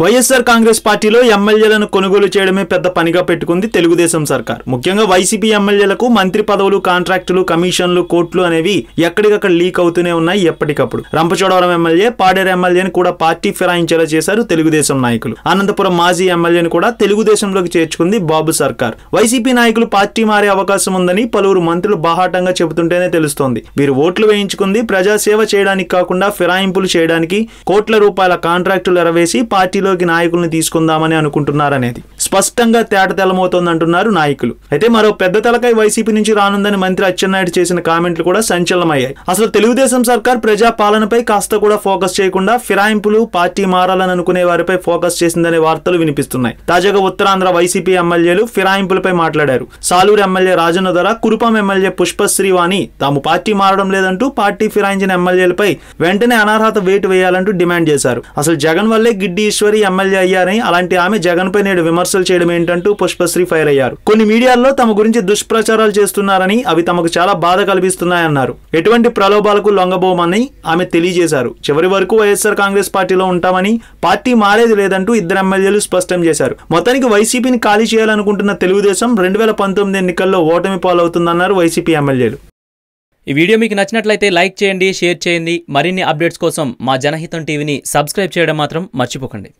వైఎస్ఆర్ కాంగ్రెస్ పార్టీలో ఎమ్మెల్యేలను కొనుగోలు చేయడమే పెద్ద పనిగా పెట్టుకుంది తెలుగుదేశం సర్కార్. ముఖ్యంగా వైసీపీ ఎమ్మెల్యేలకు మంత్రి పదవులు కాంట్రాక్టులు కమిషన్లు కోట్లు అనేవి ఎక్కడికక్కడ లీక్ అవుతూనే ఉన్నాయి ఎప్పటికప్పుడు. రంపచోడవరం ఎమ్మెల్యే పాడేరు ఎమ్మెల్యేని కూడా పార్టీ ఫిరాయించేలా చేశారు తెలుగుదేశం నాయకులు. అనంతపురం మాజీ ఎమ్మెల్యేని కూడా తెలుగుదేశంలోకి చేర్చుకుంది బాబు సర్కార్. వైసీపీ నాయకులు పార్టీ మారే అవకాశం ఉందని పలువురు మంత్రులు బాహాటంగా చెబుతుంటేనే తెలుస్తోంది. వీరు ఓట్లు వేయించుకుంది ప్రజాసేవ చేయడానికి కాకుండా ఫిరాయింపులు చేయడానికి కోట్ల రూపాయల కాంట్రాక్టులు ఎరవేసి పార్టీలోకి నాయకుల్ని తీసుకుందామని అనుకుంటున్నారనేది. స్పష్టంగా తేటతెల్లమవుతోందంటున్నారు నాయకులు. అయితే మరో పెద్ద తలకాయ వైసీపీ నుంచి రానుందని మంత్రి అచ్చెన్నాయుడు చేసిన కామెంట్లు కూడా సంచలనమయ్యాయి. అసలు తెలుగుదేశం సర్కార్ ప్రజా పాలనపై కాస్త కూడా ఫోకస్ చేయకుండా ఫిరాయింపులు పార్టీ మారాలని అనుకునే వారిపై ఫోకస్ చేసిందనే వార్తలు వినిపిస్తున్నాయి. తాజాగా ఉత్తరాంధ్ర వైసీపీ ఎమ్మెల్యేలు ఫిరాయింపులపై మాట్లాడారు. సాలూరు ఎమ్మెల్యే రాజన్న ధర కురుపం ఎమ్మెల్యే పుష్పశ్రీవాణి తాము పార్టీ మారడం లేదంటూ పార్టీ ఫిరాయించిన ఎమ్మెల్యేలపై వెంటనే అనర్హత వేటు వేయాలంటూ డిమాండ్ చేశారు. అసలు జగన్ వల్లే గిడ్డి ఈశ్వరి ఎమ్మెల్యే అయ్యారని అలాంటి ఆమె జగన్ పై నేడు విమర్శలు చేయడం ఏంటంటూ పుష్పశ్రీ ఫైర్ అయ్యారు. కొన్ని మీడియాల్లో తమ గురించి దుష్ప్రచారాలు చేస్తున్నారని అవి తమకు చాలా బాధ కల్పిస్తున్నాయన్నారు ఎటువంటి ప్రలోభాలకు లొంగబోమని ఆమె తెలియజేశారు. చివరి వరకు వైఎస్ఆర్ కాంగ్రెస్ పార్టీలో ఉంటామని పార్టీ మారేది లేదంటూ ఇద్దరు ఎమ్మెల్యేలు స్పష్టం చేశారు. మొత్తానికి వైసీపీని ఖాళీ చేయాలనుకుంటున్న తెలుగుదేశం రెండు వేల పంతొమ్మిది ఎన్నికల్లో ఓటమి పాలవుతుందన్నారు వైసీపీ ఎమ్మెల్యేలు. ఈ వీడియో మీకు నచ్చినట్లయితే లైక్ చేయండి షేర్ చేయండి. మరిన్ని అప్డేట్స్ కోసం మా జనహితం టీవీని సబ్స్క్రైబ్ చేయడం మాత్రం మర్చిపోకండి.